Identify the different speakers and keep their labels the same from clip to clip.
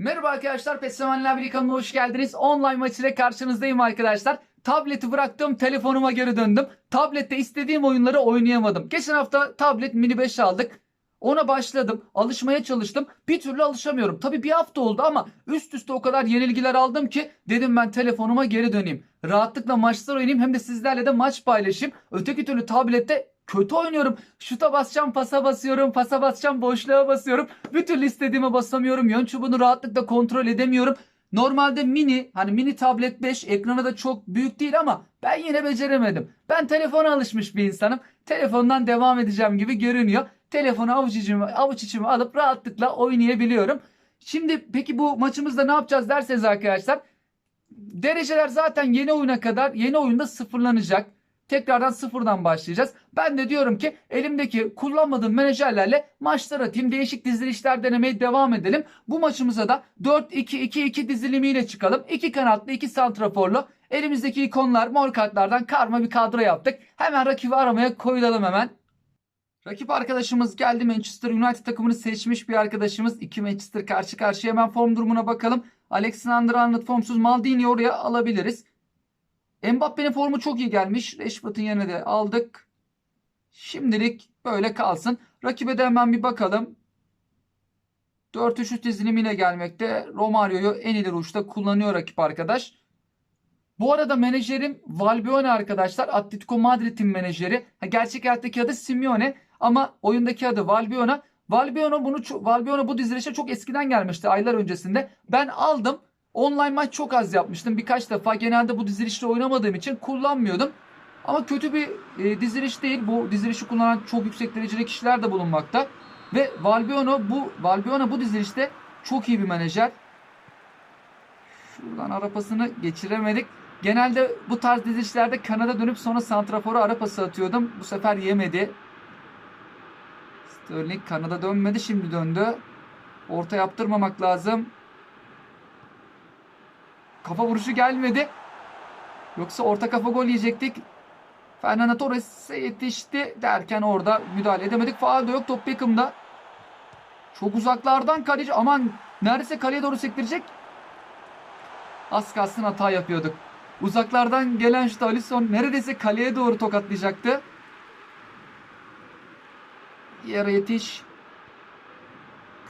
Speaker 1: Merhaba arkadaşlar, Pessemenler Birliği kanalına hoş geldiniz. Online maç ile karşınızdayım arkadaşlar. Tableti bıraktım, telefonuma geri döndüm. Tablette istediğim oyunları oynayamadım. Geçen hafta tablet mini 5 aldık. Ona başladım, alışmaya çalıştım. Bir türlü alışamıyorum. Tabii bir hafta oldu ama üst üste o kadar yenilgiler aldım ki dedim ben telefonuma geri döneyim. Rahatlıkla maçlar oynayayım hem de sizlerle de maç paylaşayım. Öteki türlü tablette kötü oynuyorum. Şuta basacağım, pasa basıyorum, pasa basacağım, boşluğa basıyorum. Bir türlü istediğime basamıyorum. Yön çubuğunu rahatlıkla kontrol edemiyorum. Normalde mini, hani mini tablet 5 ekranı da çok büyük değil ama ben yine beceremedim. Ben telefona alışmış bir insanım. Telefondan devam edeceğim gibi görünüyor. Telefonu avuç içime, avuç içime alıp rahatlıkla oynayabiliyorum. Şimdi peki bu maçımızda ne yapacağız derseniz arkadaşlar. Dereceler zaten yeni oyuna kadar yeni oyunda sıfırlanacak. Tekrardan sıfırdan başlayacağız. Ben de diyorum ki elimdeki kullanmadığım menajerlerle maçlar atayım. Değişik dizilişler denemeye devam edelim. Bu maçımıza da 4-2-2-2 dizilimiyle çıkalım. 2 kanatlı 2 santraforlu. Elimizdeki ikonlar mor kartlardan karma bir kadro yaptık. Hemen rakibi aramaya koyulalım hemen. Rakip arkadaşımız geldi Manchester United takımını seçmiş bir arkadaşımız. İki Manchester karşı karşıya hemen form durumuna bakalım. Alexander Arnold formsuz Maldini'yi oraya alabiliriz. Mbappe'nin formu çok iyi gelmiş. Rashford'un yerine de aldık. Şimdilik böyle kalsın. Rakibe de hemen bir bakalım. 4-3-3 dizilimiyle gelmekte. Romario'yu en ileri uçta kullanıyor rakip arkadaş. Bu arada menajerim Valbuena arkadaşlar. Atletico Madrid'in menajeri. Ha, gerçek hayattaki adı Simeone ama oyundaki adı Valbuena. Valbuena bunu Valbuena bu dizilişe çok eskiden gelmişti aylar öncesinde. Ben aldım. Online maç çok az yapmıştım. Birkaç defa genelde bu dizilişte oynamadığım için kullanmıyordum. Ama kötü bir e, diziliş değil. Bu dizilişi kullanan çok yüksek dereceli kişiler de bulunmakta. Ve Valbuena bu Valbuena bu dizilişte çok iyi bir menajer. Şuradan arapasını geçiremedik. Genelde bu tarz dizilişlerde kanada dönüp sonra santrafora arapası atıyordum. Bu sefer yemedi. Sterling kanada dönmedi şimdi döndü. Orta yaptırmamak lazım. Kafa vuruşu gelmedi. Yoksa orta kafa gol yiyecektik. Fernando Torres'e yetişti derken orada müdahale edemedik. Faal de yok top Beckham'da. Çok uzaklardan kaleci aman neredeyse kaleye doğru sektirecek. Az kalsın hata yapıyorduk. Uzaklardan gelen şut Alisson neredeyse kaleye doğru tokatlayacaktı. Yere yetiş.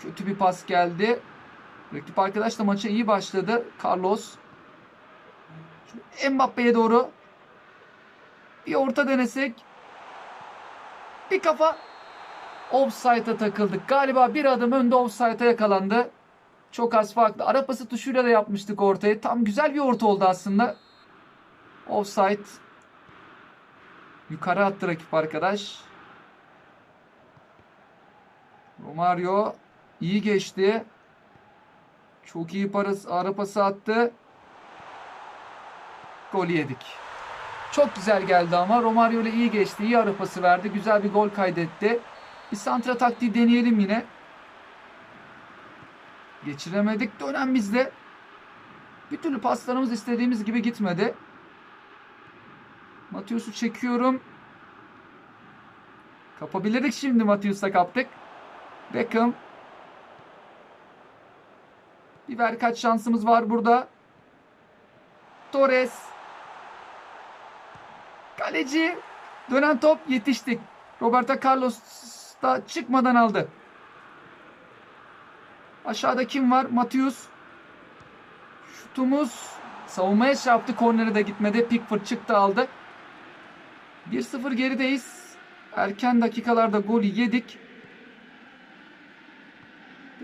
Speaker 1: Kötü bir pas geldi. Rakip arkadaş da maça iyi başladı. Carlos. Şu Mbappe'ye doğru. Bir orta denesek. Bir kafa. Offside'a takıldık. Galiba bir adım önde offside'a yakalandı. Çok az farklı. Ara pası tuşuyla da yapmıştık ortaya. Tam güzel bir orta oldu aslında. Offside. Yukarı attı rakip arkadaş. Romario iyi geçti. Çok iyi parası, ara pası attı. Golü yedik. Çok güzel geldi ama Romario ile iyi geçti. iyi ara pası verdi. Güzel bir gol kaydetti. Bir santra taktiği deneyelim yine. Geçiremedik. Dönem bizde. Bir türlü paslarımız istediğimiz gibi gitmedi. Matius'u çekiyorum. Kapabilirdik şimdi Matius'a kaptık. Beckham. Bir ver kaç şansımız var burada. Torres. Kaleci. Dönen top yetiştik. Roberto Carlos da çıkmadan aldı. Aşağıda kim var? Matius. Şutumuz savunmaya çarptı. Kornere de gitmedi. Pickford çıktı aldı. 1-0 gerideyiz. Erken dakikalarda golü yedik.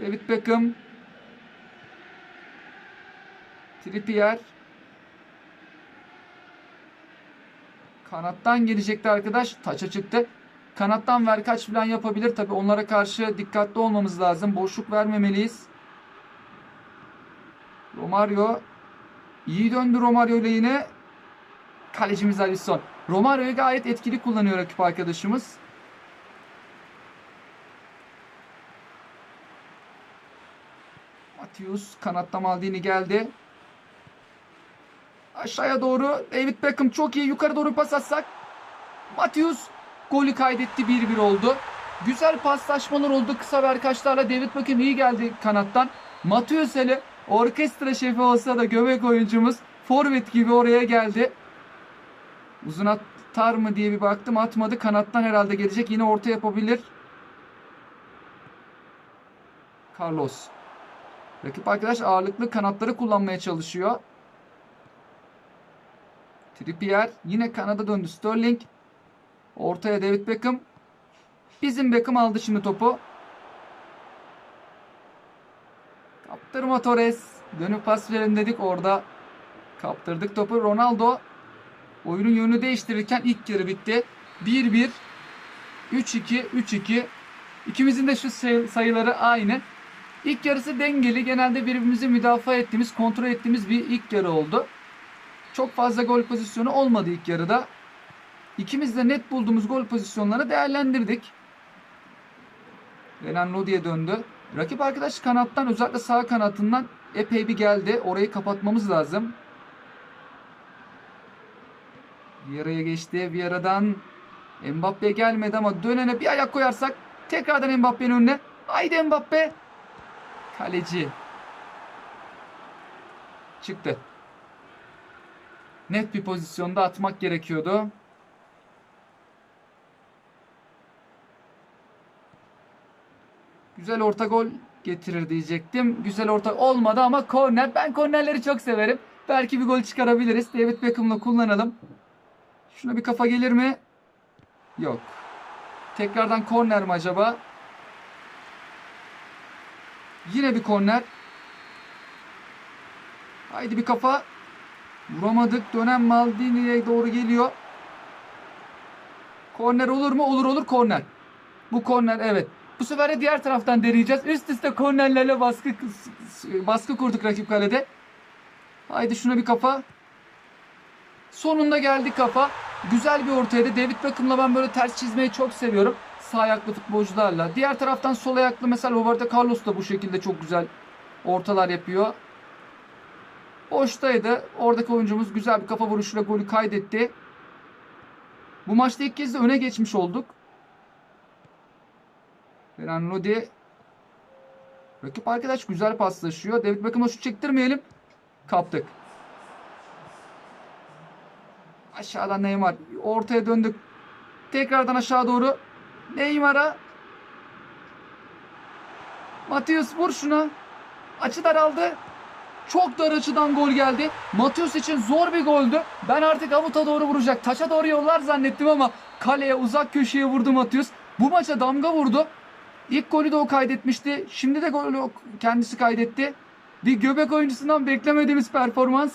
Speaker 1: David Beckham. Trippier. Kanattan gelecekti arkadaş. Taça çıktı. Kanattan ver kaç falan yapabilir. Tabi onlara karşı dikkatli olmamız lazım. Boşluk vermemeliyiz. Romario. iyi döndü Romario ile yine. Kalecimiz Alisson. Romario'yu gayet etkili kullanıyor rakip arkadaşımız. Matius kanatta Maldini geldi. Aşağıya doğru David Beckham çok iyi yukarı doğru pas atsak. Matius golü kaydetti 1-1 oldu. Güzel paslaşmalar oldu kısa verkaçlarla David Beckham iyi geldi kanattan. Matius hele orkestra şefi olsa da göbek oyuncumuz forvet gibi oraya geldi. Uzun atar mı diye bir baktım atmadı. Kanattan herhalde gelecek. Yine orta yapabilir. Carlos. Rakip arkadaş ağırlıklı kanatları kullanmaya çalışıyor. Trippier yine kanada döndü Sterling. Ortaya David Beckham. Bizim Beckham aldı şimdi topu. Kaptırma Torres. Dönüp pas verin dedik orada. Kaptırdık topu. Ronaldo oyunun yönünü değiştirirken ilk yarı bitti. 1-1 3-2 3-2 İkimizin de şu say- sayıları aynı. İlk yarısı dengeli. Genelde birbirimizi müdafaa ettiğimiz, kontrol ettiğimiz bir ilk yarı oldu. Çok fazla gol pozisyonu olmadı ilk yarıda. İkimiz de net bulduğumuz gol pozisyonlarını değerlendirdik. Renan Lodi'ye döndü. Rakip arkadaş kanattan özellikle sağ kanatından epey bir geldi. Orayı kapatmamız lazım. Vieira'ya geçti. Vieira'dan Mbappe gelmedi ama dönene bir ayak koyarsak tekrardan Mbappe'nin önüne. Haydi Mbappe. Kaleci. Çıktı. Net bir pozisyonda atmak gerekiyordu. Güzel orta gol getirir diyecektim. Güzel orta olmadı ama korner. Ben kornerleri çok severim. Belki bir gol çıkarabiliriz. David Beckham'la kullanalım. Şuna bir kafa gelir mi? Yok. Tekrardan korner mi acaba? Yine bir korner. Haydi bir kafa. Vuramadık. Dönen Maldini'ye doğru geliyor. Korner olur mu? Olur olur korner. Bu korner evet. Bu sefer de diğer taraftan deneyeceğiz. Üst üste kornerlerle baskı baskı kurduk rakip kalede. Haydi şuna bir kafa. Sonunda geldi kafa. Güzel bir ortaydı. David Beckham'la ben böyle ters çizmeyi çok seviyorum. Sağ ayaklı futbolcularla. Diğer taraftan sol ayaklı mesela Roberto Carlos da bu şekilde çok güzel ortalar yapıyor. Boştaydı. Oradaki oyuncumuz güzel bir kafa vuruşuyla golü kaydetti. Bu maçta ilk kez de öne geçmiş olduk. Renan Lodi Rakip arkadaş güzel paslaşıyor. David Beckham'a şut çektirmeyelim. Kaptık. Aşağıdan Neymar. Ortaya döndük. Tekrardan aşağı doğru. Neymar'a. Matius vur şuna. Açı daraldı. Çok dar açıdan gol geldi. Matius için zor bir goldü. Ben artık avuta doğru vuracak. Taça doğru yollar zannettim ama kaleye uzak köşeye vurdu Matius. Bu maça damga vurdu. İlk golü de o kaydetmişti. Şimdi de golü kendisi kaydetti. Bir göbek oyuncusundan beklemediğimiz performans.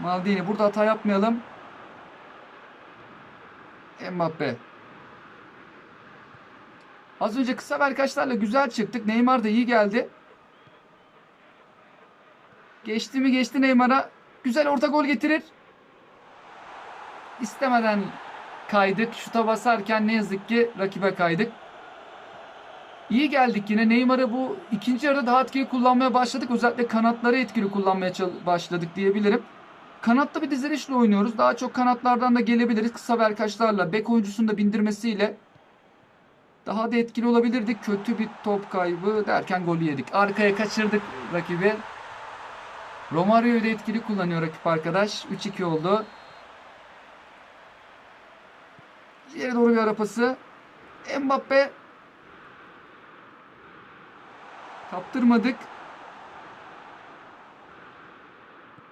Speaker 1: Maldini burada hata yapmayalım. Mbappe. Az önce kısa verkaçlarla güzel çıktık. Neymar da iyi geldi. Geçti mi geçti Neymar'a. Güzel orta gol getirir. İstemeden kaydık. Şuta basarken ne yazık ki rakibe kaydık. İyi geldik yine. Neymar'ı bu ikinci yarıda daha etkili kullanmaya başladık. Özellikle kanatları etkili kullanmaya başladık diyebilirim. Kanatta bir dizilişle oynuyoruz. Daha çok kanatlardan da gelebiliriz. Kısa verkaçlarla, bek oyuncusunu da bindirmesiyle daha da etkili olabilirdik. Kötü bir top kaybı derken golü yedik. Arkaya kaçırdık rakibi. Romario'yu da etkili kullanıyor rakip arkadaş. 3-2 oldu. İleri doğru bir ara pası. Mbappe. Kaptırmadık.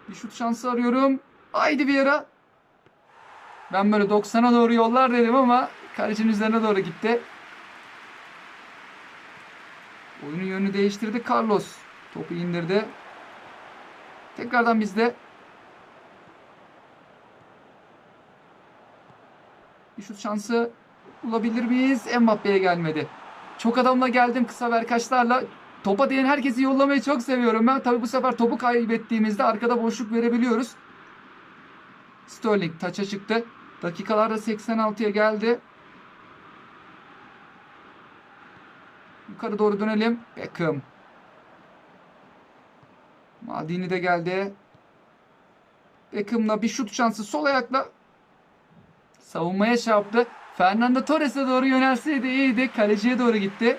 Speaker 1: Bir şut şansı arıyorum. Haydi bir ara. Ben böyle 90'a doğru yollar dedim ama kalecinin üzerine doğru gitti. Oyunun yönünü değiştirdi Carlos. Topu indirdi. Tekrardan bizde. Bir şut şansı bulabilir miyiz? Mbappe'ye gelmedi. Çok adamla geldim kısa verkaçlarla. Topa değen herkesi yollamayı çok seviyorum ben. Tabi bu sefer topu kaybettiğimizde arkada boşluk verebiliyoruz. Sterling taça çıktı. Dakikalarda 86'ya geldi. Yukarı doğru dönelim. Beckham. Maldini de geldi. Beckham'la bir şut şansı sol ayakla savunmaya çarptı. Fernando Torres'e doğru yönelseydi iyiydi. Kaleciye doğru gitti.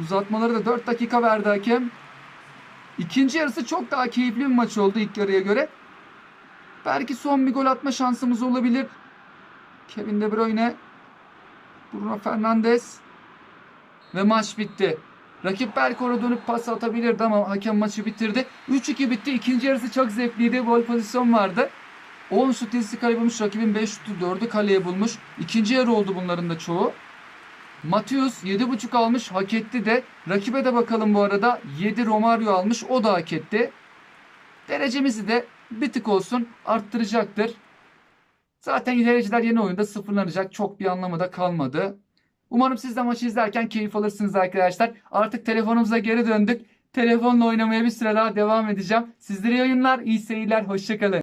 Speaker 1: Uzatmaları da 4 dakika verdi hakem. İkinci yarısı çok daha keyifli bir maç oldu ilk yarıya göre. Belki son bir gol atma şansımız olabilir. Kevin De Bruyne, Bruno Fernandes ve maç bitti. Rakip belki oraya dönüp pas atabilirdi ama hakem maçı bitirdi. 3-2 bitti. İkinci yarısı çok zevkliydi. Gol pozisyon vardı. 10 şut kale bulmuş. Rakibin 5 şutu 4'ü kaleye bulmuş. İkinci yarı oldu bunların da çoğu. Matius 7.5 almış. Hak etti de. Rakibe de bakalım bu arada. 7 Romario almış. O da hak etti. Derecemizi de bir tık olsun arttıracaktır. Zaten dereceler yeni oyunda sıfırlanacak. Çok bir anlamı da kalmadı. Umarım siz de maçı izlerken keyif alırsınız arkadaşlar. Artık telefonumuza geri döndük. Telefonla oynamaya bir süre daha devam edeceğim. Sizlere iyi oyunlar, iyi seyirler, hoşçakalın.